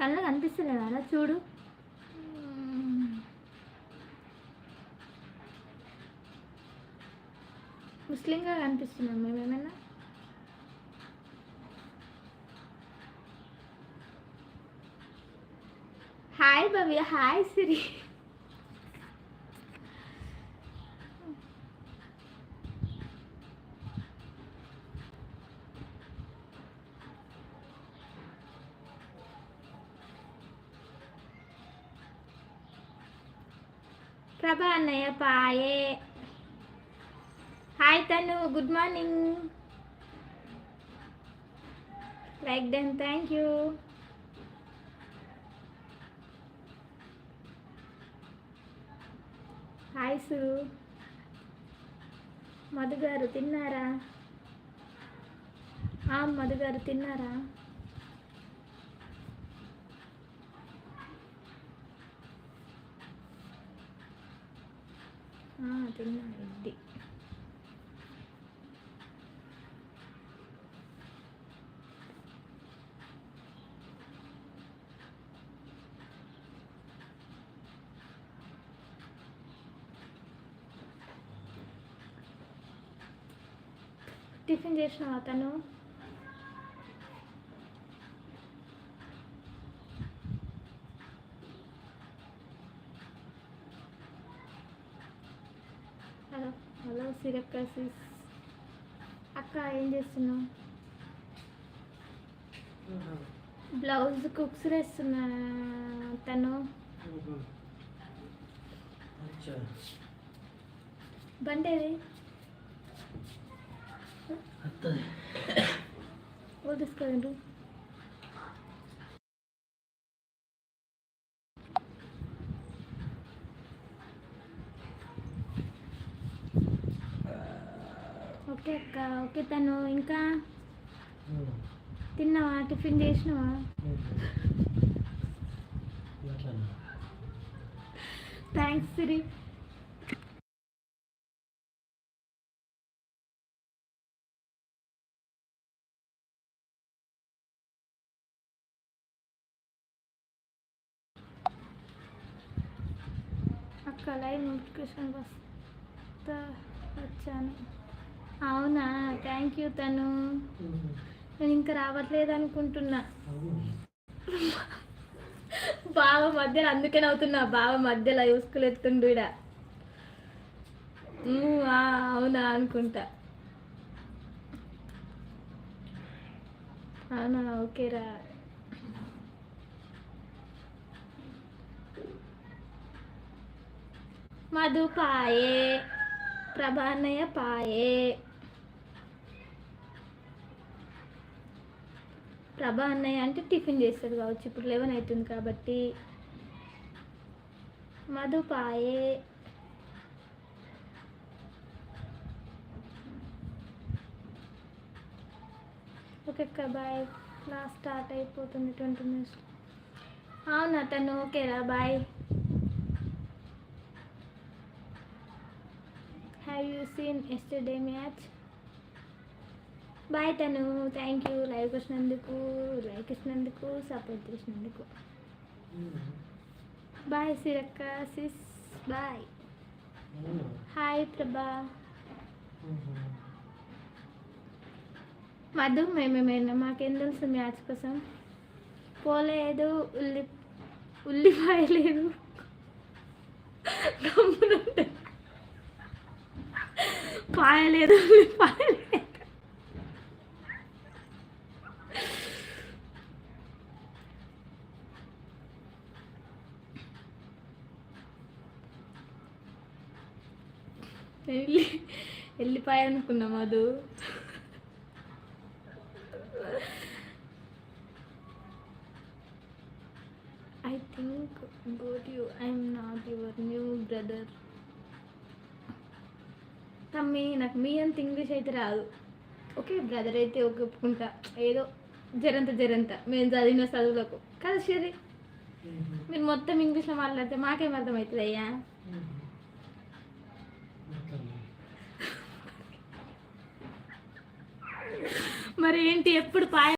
కళ్ళ కనిపిస్తలేదా? చూడు. ముస్లింగా కనిపిస్తున్నాం మేమేమైనా హాయ్ భవ్య హాయ్ సిరి. ప్రభా అన్నయ్య పాయే. హాయ్ తను గుడ్ మార్నింగ్. లైక్ den thank you. Hi Suru Madhu garu తిన్నారా? ఆ, మధు గారు తిన్నారా? తిన్నా ఇది టిఫిన్ చేసిన అతను సిరక్కసిస్ అక్క ఏం చేస్తున్నావు? బ్లౌజ్ కుక్స్ వేస్తున్నా తను. బండేది తీసుకెళ్ళండి. ఓకే అక్క ఓకే తను. ఇంకా తిన్నావా? టిఫిన్ చేసినావా? థ్యాంక్స్ సిరి. అక్క లైవ్ నోటిఫికేషన్ వస్తా వచ్చాను. అవునా? థ్యాంక్ యూ తను. నేను ఇంకా రావట్లేదు అనుకుంటున్నా బావ మధ్యలో అందుకే నవ్వుతున్నా. బావ మధ్యలో చూసుకులు ఎత్తుండు ఈడ అవునా అనుకుంటా. అవునా? ఓకేరా మధుపాయే. ప్రభాన్నయ్య పాయే. ప్రభా అన్నయ్య అంటే టిఫిన్ చేస్తాడు కావచ్చు. ఇప్పుడు లెవెన్ అవుతుంది కాబట్టి. మధు పాయే. ఓకే అక్క బాయ్ క్లాస్ స్టార్ట్ అయిపోతుంది. Twenty minutes. అవునా అతను. ఓకేరా bye. Have you seen yesterday match bye తను థ్యాంక్ యూ లైవ్ వచ్చినందుకు లైక్ ఇచ్చినందుకు సపోర్ట్ చేసినందుకు. Bye సిరక్క sis bye hi Prabha Madhu మేమేమైనా మాకేం తెలుసు మ్యాచ్ కోసం? పోలేదు ఉల్లి ఉల్లిపాయ లేదు. గమ్మునుంటే. పాయలేదు లేదు ఉల్లిపాయ లేదు వెళ్ళి వెళ్ళిపోయా I think got you I'm not your new brother తమ్మి నాకు మీ అంత ఇంగ్లీష్ అయితే రాదు. ఓకే బ్రదర్ అయితే ఓకే ఒప్పుకుంటా. ఏదో జరంత జరంత. మేము చదివిన చదువులకు. కదా సరే మీరు మొత్తం ఇంగ్లీష్లో మాట్లాడితే మాకేం అర్థమవుతుంది అయ్యా? మరి ఏంటి ఎప్పుడు పాయ